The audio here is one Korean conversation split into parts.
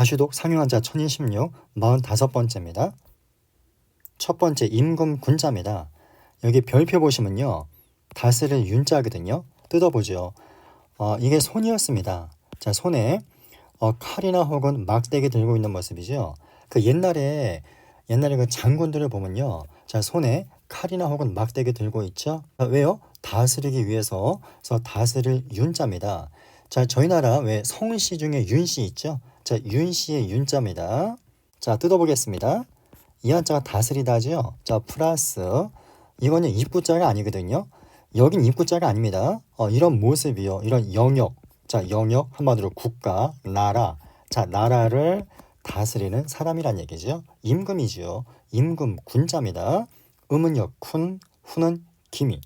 가시독 상용한자 1026 45번째입니다. 첫 번째 임금 군자입니다. 여기 별표 보시면요. 다스릴 윤자거든요. 뜯어보죠. 어, 이게 손이었습니다. 자, 손에 어, 칼이나 혹은 막대기 들고 있는 모습이죠. 그 옛날에 옛날에 그 장군들을 보면요. 자, 손에 칼이나 혹은 막대기 들고 있죠. 자, 왜요? 다스리기 위해서. 그래서 다스릴 윤자입니다. 자, 저희 나라 왜 성씨 중에 윤씨 있죠? 자, 윤 씨의 윤자입니다. 자, 뜯어보겠습니다. 이 한자가 다스리다죠. 자, 플러스 이거는 입구자가 아니거든요. 여긴 입구자가 아닙니다. 어, 이런 모습이요. 이런 영역. 자, 영역 한마디로 국가, 나라. 자, 나라를 다스리는 사람이란 얘기죠. 임금이지요. 임금 군자입니다. 음은요 군, 후는 기미.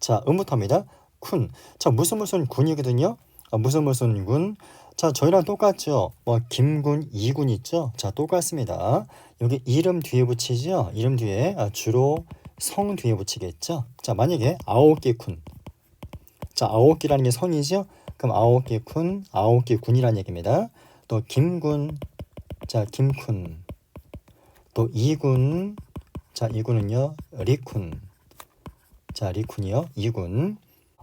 자, 음부터입니다. 군. 자, 무슨 무슨 군이거든요. 아, 무슨 무슨 군. 자, 저희랑 똑같죠. 뭐 김군, 이군 있죠. 자, 똑같습니다. 여기 이름 뒤에 붙이죠. 이름 뒤에 아, 주로 성 뒤에 붙이겠죠. 자, 만약에 아홉 개 군. 자, 아홉 개라는 게 성이죠. 그럼 아홉 개 군, 아홉 개 군이라는 얘기입니다. 또 김군, 자, 김군. 또 이군, 자, 이군은요, 리군. 자, 리군이요, 이군.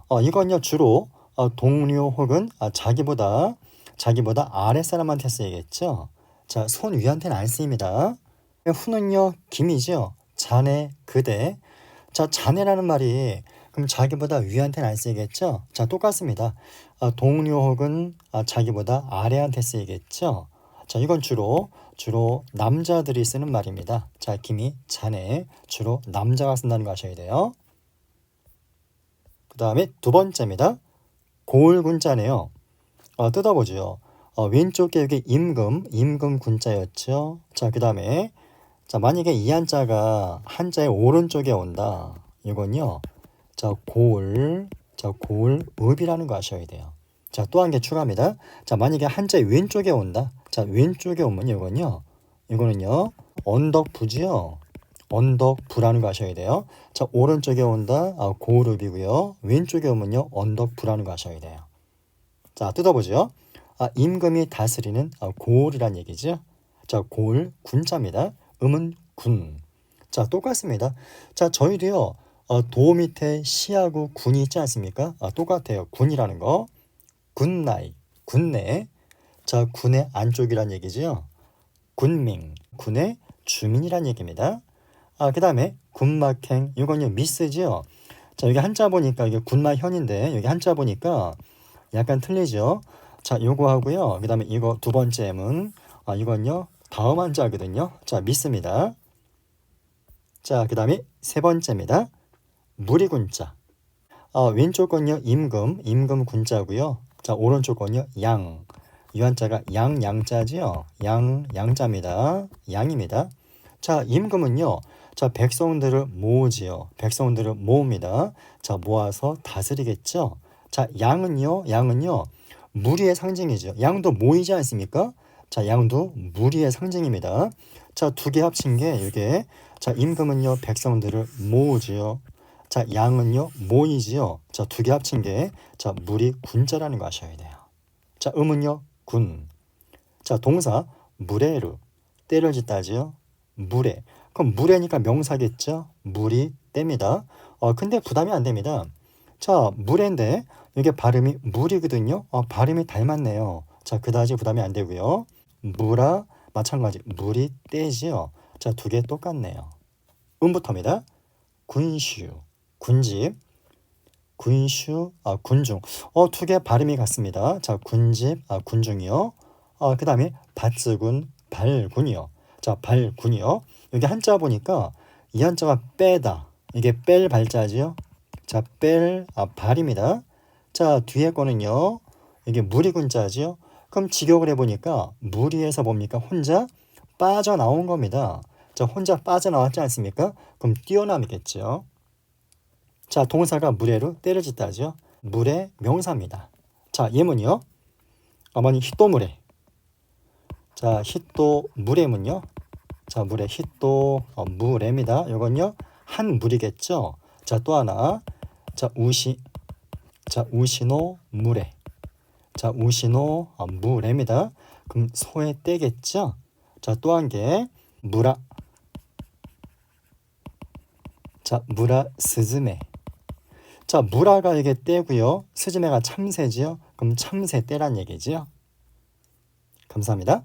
어, 이건요, 주로 어, 동료 혹은 아, 자기보다 자기보다 아랫 사람한테 쓰이겠죠. 자, 손 위한테는 안 쓰입니다. 후는요, 김이죠. 자네, 그대. 자, 자네라는 말이 그럼 자기보다 위한테는 안 쓰이겠죠. 자, 똑같습니다. 아, 동료 혹은 아, 자기보다 아래한테 쓰이겠죠. 자, 이건 주로 주로 남자들이 쓰는 말입니다. 자, 김이 자네 주로 남자가 쓴다는 거 아셔야 돼요. 그 다음에 두 번째입니다. 고을군자네요. 어, 뜯어보죠. 어, 왼쪽에 여기 임금, 임금 군자였죠. 자, 그 다음에 자 만약에 이 한자가 한자의 오른쪽에 온다. 이건요. 자, 고을, 자, 고을읍이라는 거 아셔야 돼요. 자, 또 한 개 추가합니다. 자, 만약에 한자의 왼쪽에 온다. 자, 왼쪽에 오면 이건요. 이거는요. 언덕부지요. 언덕부라는 거 아셔야 돼요. 자, 오른쪽에 온다. 아, 고을읍이고요. 왼쪽에 오면요. 언덕부라는 거 아셔야 돼요. 자, 뜯어보죠. 아, 임금이 다스리는 아, 고을이란 얘기죠. 자, 고을 군자입니다. 음은 군. 자, 똑같습니다. 자, 저희도요. 어, 도 밑에 시하고 군이 있지 않습니까? 아, 똑같아요. 군이라는 거. 군나이, 군내. 자, 군의 안쪽이란 얘기죠. 군민, 군의 주민이란 얘기입니다. 아, 그 다음에 군막행, 이건요, 미스죠. 자, 여기 한자 보니까 이게 군마현인데, 여기 한자 보니까 약간 틀리죠. 자, 요거 하고요. 그 다음에 이거 두 번째 문, 아, 이건요, 다음 한자거든요. 자, 믿습니다. 자, 그 다음에 세 번째입니다. 무리군자. 아, 왼쪽 건요, 임금, 임금 군자고요. 자, 오른쪽 건요, 양. 이 한자가 양, 양자지요. 양, 양자입니다. 양입니다. 자, 임금은요. 자, 백성들을 모으지요. 백성들을 모읍니다. 자, 모아서 다스리겠죠. 자, 양은요. 양은요. 무리의 상징이죠. 양도 모이지 않습니까? 자, 양도 무리의 상징입니다. 자, 두 개 합친 게 이게 자, 임금은요. 백성들을 모으지요. 자, 양은요. 모이지요. 자, 두 개 합친 게 자, 무리 군자라는 거 아셔야 돼요. 자, 음은요. 군. 자, 동사 무례루. 때를 짓다지요. 무례. 그럼 무례니까 명사겠죠? 물이 뗍니다. 어, 근데 부담이 안 됩니다. 자, 물인데 이게 발음이 물이거든요. 어, 발음이 닮았네요. 자, 그다지 부담이 안 되고요. 무라 마찬가지 물이 떼지요. 자, 두 개 똑같네요. 음부터입니다. 군슈, 군집, 군슈, 아, 군중. 어, 두 개 발음이 같습니다. 자, 군집, 아, 군중이요. 어, 그 다음에 밭즈군, 발군이요. 자, 발군이요. 여기 한자 보니까 이 한자가 빼다. 이게 뺄 발자지요. 자, 뺄, 아, 발입니다. 자, 뒤에 거는요. 이게 무리 군자지요. 그럼 직역을 해보니까 무리에서 뭡니까? 혼자 빠져나온 겁니다. 자, 혼자 빠져나왔지 않습니까? 그럼 뛰어남이겠죠. 자, 동사가 무례로 때려짓다죠. 물의 명사입니다. 자, 예문이요. 어머니 히또무레. 자, 히또 무레문요. 자, 물의 히또 어, 무레입니다. 이건요. 한 물이겠죠. 자, 또 하나. 자, 우시. 자, 우시노 무레. 자, 우시노 어, 무레입니다. 그럼 소의 떼겠죠? 자, 또 한 개. 무라. 자, 무라 스즈메. 자, 무라가 이게 떼고요. 스즈메가 참새지요. 그럼 참새 떼란 얘기지요. 감사합니다.